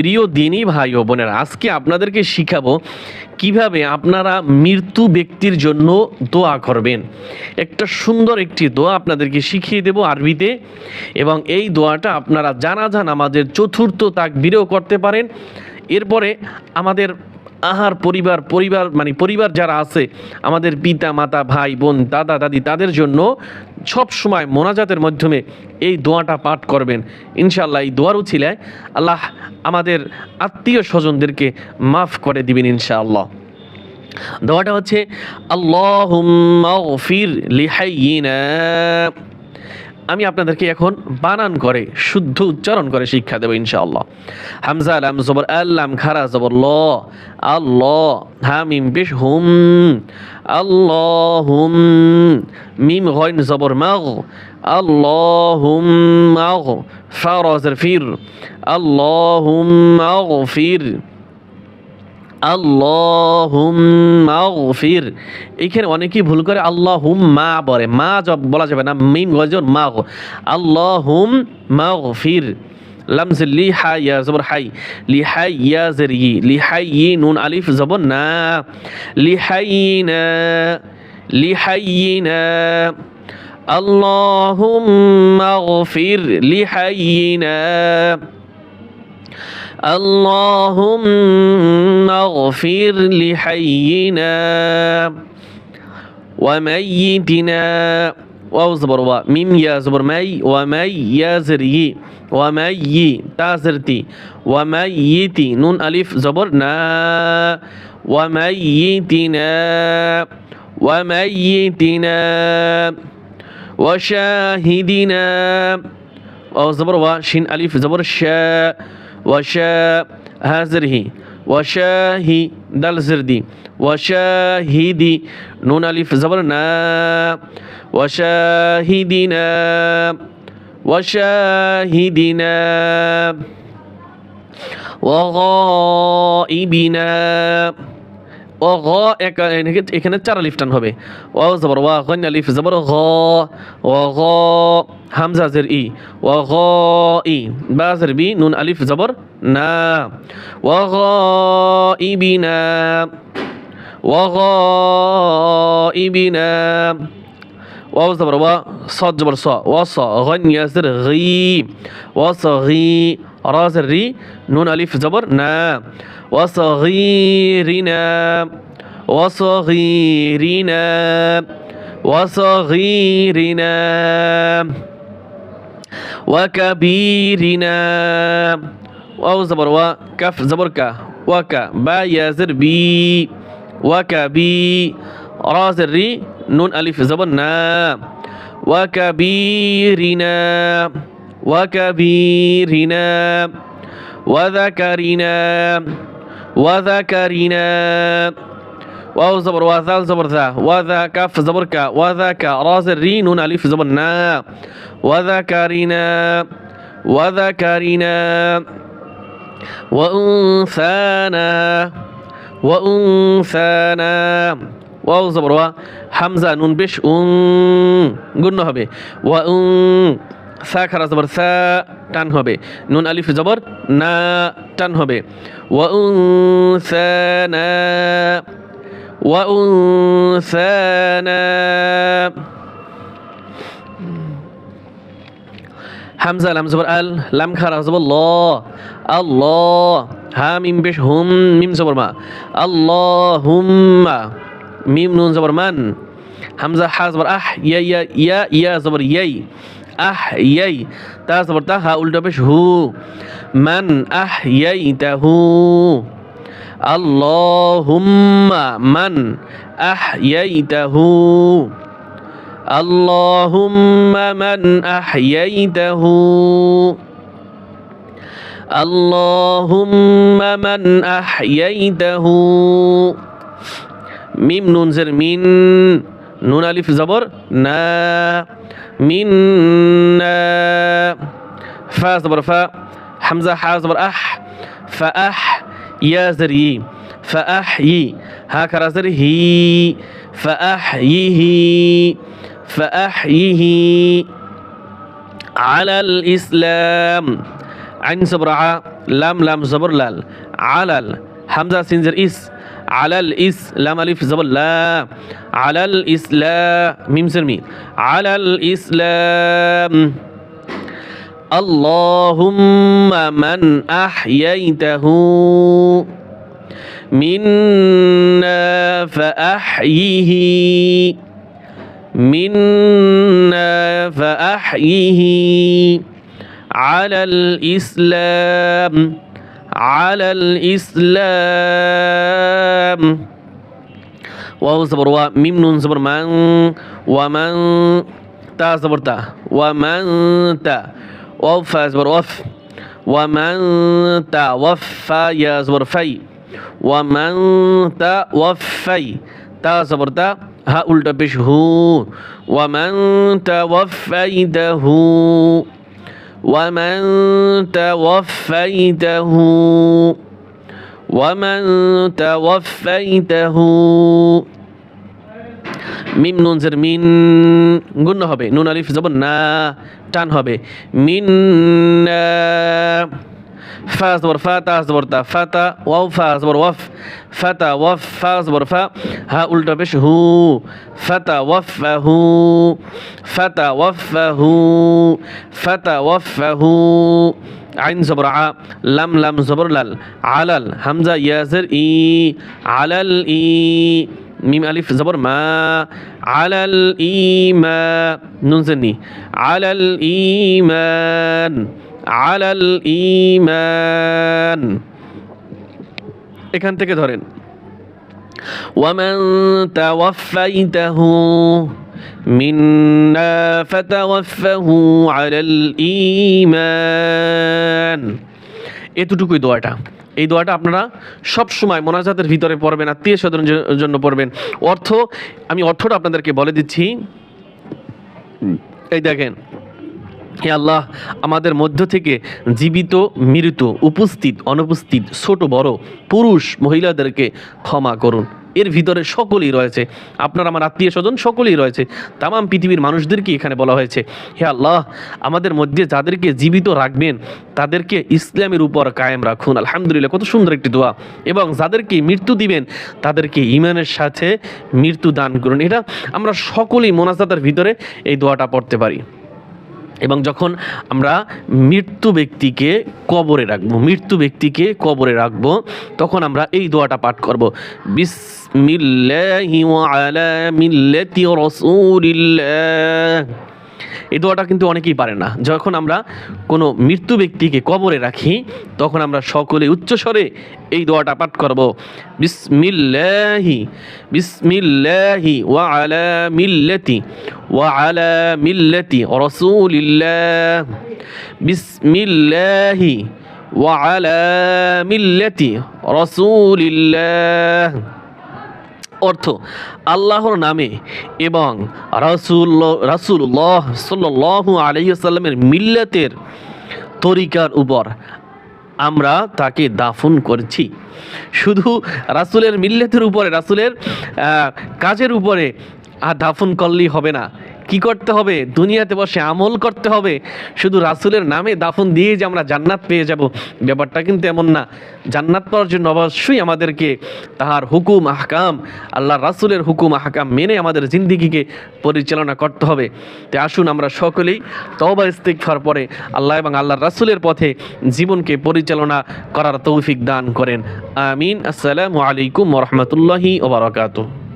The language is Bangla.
প্রিয় দিনী ভাই ও বোনেরা, আজকে আপনাদেরকে শিখাবো কীভাবে আপনারা মৃত্যু ব্যক্তির জন্য দোয়া করবেন। একটা সুন্দর একটি দোয়া আপনাদেরকে শিখিয়ে দেব আরবিতে, এবং এই দোয়াটা আপনারা জানাজা নামাজের চতুর্থ তাকবীরেও করতে পারেন। এরপরে আমাদের আহার পরিবার পরিবার মানে পরিবার যারা আছে, আমাদের পিতা, মাতা, ভাই, বোন, দাদা, দাদি, তাদের জন্য সব সময় মোনাজাতের মাধ্যমে এই দোয়াটা পাঠ করবেন। ইনশাআল্লাহ এই দোয়ার উছিলায় আল্লাহ আমাদের আত্মীয় স্বজনদেরকে মাফ করে দিবেন ইনশাআল্লাহ। দোয়াটা হচ্ছে আল্লাহ গফির লিহাইয়িনা। আমি আপনাদেরকে এখন বানান করে, শুদ্ধ উচ্চারণ করে শিক্ষা দেবো ইনশাআল্লাহ। হামজা আলাম জবর আল্লাম খারা, জবর, ল। আল্লাহ, হামিম পেশ হুম। আল্লাহুম, মিম, গইন, জবর, মাগ। আল্লাহুম, মাগ। ফারাজের ফির। আল্লাহুম মাগফির আল্লাহুম্মাগফির এইখানে অনেকেই ভুল করে আল্লাহুম মা বলে মা জব বলা যাবে না মিম গজর মা গো আল্লাহুম মাগফির লামজ লি হাই ইয়া জবর হাই লি হাই ইয়া জের ই লি হাই ই নুন আলিফ জবর না লি হাই না লি হাই না اللهم اغفر لحينا اللهم اغفر لحينا وميتنا. واو زبر وا ميم يا زبر مي ومي يا زري ومي تازرتي وميتي نون ألف زبر نا. وميتنا وميتنا وشاهدنا. واو زبر وا شين ألف زبر شاء وشاء هازره وشاهي دال زردي وشاهدي نون ألف زبرنا وشاهدنا وشاهدنا وغائبنا. وغ এখানে চার আলিফ টান হবে ও জবর ওয়া গন আলিফ জবর ঘ ও ঘ হামজা জের ই ও ঘ ই বা জের বি নুন আলিফ জবর না ও ঘ ইবিনা ও ঘ ইবিনা واو زبر وا صاد جبر صا وصا غن ياسر غي وصغي را زر ري نون ألف زبر نا وصغيرنا وصغيرنا وصغيرنا وكبيرنا. واو زبر وا كف زبر كا وكا با ياسر بي وكبي را زر ري نون ألف زبر نا وكبيرنا وكبيرنا وذكرنا. وذكرنا. واو زبر وذال زبر ذا وذا كاف زبر كا وذا كا راز الرين. نون ألف زبر نا وذكرنا. وذكرنا. وأنثانا. وأنثانا. واو زبر وا حمزة نون بش أن قلنا به وأن সা খারা জবর, সা টান হবে। নুন, আলিফ, জবর, না টান হবে। ওয়া উং সানা ওয়া উং সানা হামজা, লাম, জবর, আল, লাম, খারা, জবর, ল। আল্লাহ হা মিম বেশ, হুম, মিম, জবর, মা। আল্লাহুম্মা, মিম, নুন, জবর, মান। হামজা, হা, জবর, আহ, ইয়া ইয়া ইয়া ইয়া, জবর, ইয়াই। আহ ইয়াই তা জবর তা হা উল্টা পেশ হু মান আহ ইয়াই তাহু আল্লাহুম্মা মান আহ ইয়াই তাহু اللهم من أحييته اللهم من أحييته মিম নুন জের মিন নুন আলিফ জবর না منا. فا زبر فا. حمزة حا زبر أح. فأح يا زري يي. فأحيي هكذا زر فاحيه فأحييه على الإسلام. عن زبر لام لام زبر لال. على الحمزه سين زر إس. আলাল ইস লাম আলিফ জবর লা আলাল ইসলা মিমসের মি আলাল ইসলাম اللهم من أحييته منا فأحيه منا فأحيه على الإسلام على الإسلام. واو زبر وا ميم نون زبر من ومن تا زبر تا ومن تا. وف زبر وف ومن تا وف يا زبر في ومن تا وفي تا زبر تا ها التبش ومن توفيته ومن توفيته ومن توفيته মিম নুন জের মিন গুণ হবে নুন আলিফ যাব না টান হবে মিন فا اصبر فا تا اصبر تا فتا واو فا اصبر وف فتا وف فا اصبر فا ها قلت بش هو فتا وفه فتا وفه فتا هو عين زبر ع لم لم زبر لل علل همزة يازر إي علل إي. ميم ألف زبر ما على الإيمان ننزلني على الإيمان আলাল ইমান এখান থেকে ধরেন ومن توفيته منا فتوفه على الإيمان এতটুকুই দোয়াটা এই দোয়াটা আপনারা সব সময় মোনাজাতের ভিতরে পড়বেন আত্মীয় স্বজনের জন্য পড়বেন অর্থ আমি অর্থটা আপনাদেরকে বলে দিচ্ছি এই দেখেন হে আল্লাহ, আমাদের মধ্য থেকে জীবিত, মৃত, উপস্থিত, অনুপস্থিত ছোট, বড় পুরুষ মহিলাদেরকে ক্ষমা করুন। এর ভিতরে সকলেই রয়েছে। আপনার, আমার আত্মীয় স্বজন সকলেই রয়েছে। তাম পৃথিবীর মানুষদেরকে এখানে বলা হয়েছে। হে আল্লাহ, আমাদের মধ্যে যাদেরকে জীবিত রাখবেন, তাদেরকে ইসলামের উপর কায়েম রাখুন। আলহামদুলিল্লাহ, কত সুন্দর একটি দোয়া। এবং যাদেরকে মৃত্যু দিবেন, তাদেরকে ইমানের সাথে মৃত্যু দান করুন। এটা আমরা সকলেই মোনাজাতের ভিতরে এই দোয়াটা পড়তে পারি। এবং যখন আমরা মৃত্যু ব্যক্তিকে কবরে রাখব, মৃত্যু ব্যক্তিকে কবরে রাখব, তখন আমরা এই দোয়াটা পাঠ করব। বিসমিল্লাহি ওয়া আলা মিল্লাতি রাসূলিল্লাহ। এই দোয়াটা কিন্তু অনেকেই পারে না। যখন আমরা কোনো মৃত্যু ব্যক্তিকে কবরে রাখি, তখন আমরা সকলে উচ্চস্বরে এই দোয়াটা পাঠ করব। বিসমিল্লাহি বিসমিল্লাহি ওয়া আলা মিল্লাতি, ওয়া আলা মিল্লাতি রাসূলিল্লাহ। বিসমিল্লাহি ওয়া আলা মিল্লাতি রাসূলিল্লাহ। অর্থ আল্লাহর নামে এবং রাসুল রাসুল্লাহ সাল্লাহ আলহিসাল্লামের মিল্লাতের তরিকার উপর আমরা তাকে দাফন করছি। শুধু রাসুলের মিল্লাতের উপরে, রাসুলের কাজের উপরে আর দাফন করলেই হবে না। কি করতে হবে? দুনিয়াতে বসে আমল করতে হবে। শুধু রাসুলের নামে দাফন দিয়ে যে আমরা জান্নাত পেয়ে যাব, ব্যাপারটা কিন্তু এমন না। জান্নাত পাওয়ার জন্য অবশ্যই আমাদেরকে তাহার হুকুম, আহকাম, আল্লাহ রাসুলের হুকুম, আহকাম মেনে আমাদের জিন্দিগিকে পরিচালনা করতে হবে। তো আসুন আমরা সকলেই তওবা ইস্তিগফার পরে আল্লাহ এবং আল্লাহ রাসুলের পথে জীবনকে পরিচালনা করার তৌফিক দান করেন। আমিন। আসসালামু আলাইকুম রহমতুল্লাহি ওবরাকাতুহ